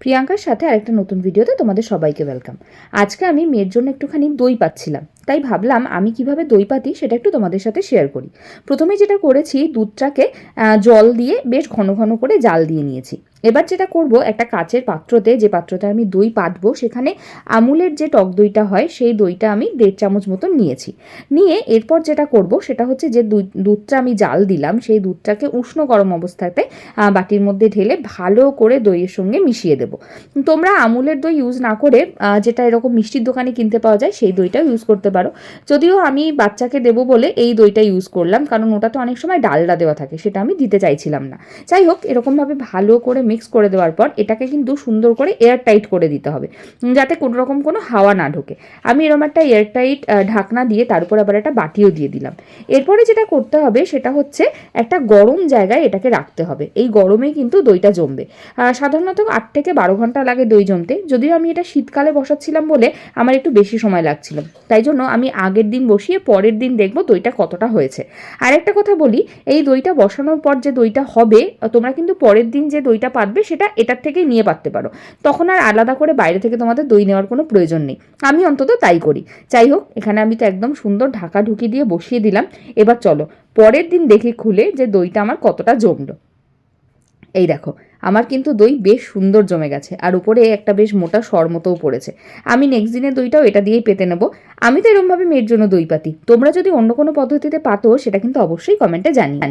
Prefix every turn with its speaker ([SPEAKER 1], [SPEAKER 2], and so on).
[SPEAKER 1] প্রিয়াঙ্কার সাথে আরেকটা নতুন ভিডিওতে তোমাদের সবাইকে ওয়েলকাম আজকে আমি মেয়ের জন্য একটুখানি দই পাচ্ছিলাম, তাই ভাবলাম আমি কীভাবে দই পাতি সেটা একটু তোমাদের সাথে শেয়ার করি। প্রথমে যেটা করেছি, দুধটাকে জল দিয়ে বেশ ঘন ঘন করে জাল দিয়ে নিয়েছি। এবার যেটা করব, একটা কাচের পাত্রতে যে পাত্রতে আমি দই পাতবো, সেখানে আমুলের যে টক দইটা হয়, সেই দইটা আমি দেড় চামচ মতন নিয়েছি। নিয়ে এরপর যেটা করব, সেটা হচ্ছে যে দুধটা আমি জাল দিলাম, সেই দুধটাকে উষ্ণ গরম অবস্থাতে বাটির মধ্যে ঢেলে ভালো করে দইয়ের সঙ্গে মিশিয়ে দেবো। তোমরা আমুলের দই ইউজ না করে যেটা এরকম মিষ্টির দোকানে কিনতে পাওয়া যায়, সেই দইটা ইউজ করতে পারো। যদিও আমি বাচ্চাকে দেবো বলে এই দইটা ইউজ করলাম, কারণ ওটাতে অনেক সময় ডালডা দেওয়া থাকে, সেটা আমি দিতে চাইছিলাম না। যাই হোক, এরকমভাবে ভালো করে মিক্স করে দেওয়ার পর এটাকে কিন্তু সুন্দর করে এয়ার টাইট করে দিতে হবে। যাতে কোনো রকম কোনো হাওয়া না ঢোকে। আমি এরকম একটা এয়ার টাইট ঢাকনা দিয়ে তার উপর আবার একটা বাটিও দিয়ে দিলাম। এরপরে যেটা করতে হবে সেটা হচ্ছে একটা গরম জায়গায় এটাকে রাখতে হবে। এই গরমে কিন্তু দইটা জমবে। সাধারণত আট থেকে বারো ঘণ্টা লাগে দই জমতে। যদিও আমি এটা শীতকালে বসাচ্ছিলাম বলে আমার একটু বেশি সময় লাগছিল। তাই জন্য আমি আগের দিন বসিয়ে পরের দিন দেখব দইটা কতটা হয়েছে। আর একটা কথা বলি, এই দইটা বসানোর পর যে দইটা হবে, তোমরা কিন্তু পরের দিন যে দইটা পাতবে সেটা এটার থেকেই নিয়ে পারতে পারো। তখন আর আলাদা করে বাইরে থেকে তোমাদের দই নেওয়ার কোনো প্রয়োজন নেই। আমি অন্তত তাই করি। যাই হোক, এখানে আমি তো একদম সুন্দর ঢাকা ঢুকি দিয়ে বসিয়ে দিলাম। এবার চলো, পরের দিন দেখি খুলে যে দইটা আমার কতটা জমলো। এই দেখো, আমার কিন্তু দই বেশ সুন্দর জমে গেছে, আর উপরে একটা বেশ মোটা সর মতোও পড়েছে। আমি নেক্সট দিনের দইটাও এটা দিয়েই পেতে নেব। আমি তো এরমভাবে মেয়ের জন্য দই পাতি। তোমরা যদি অন্য কোনো পদ্ধতিতে পাতো, সেটা কিন্তু অবশ্যই কমেন্টে জানিয়ে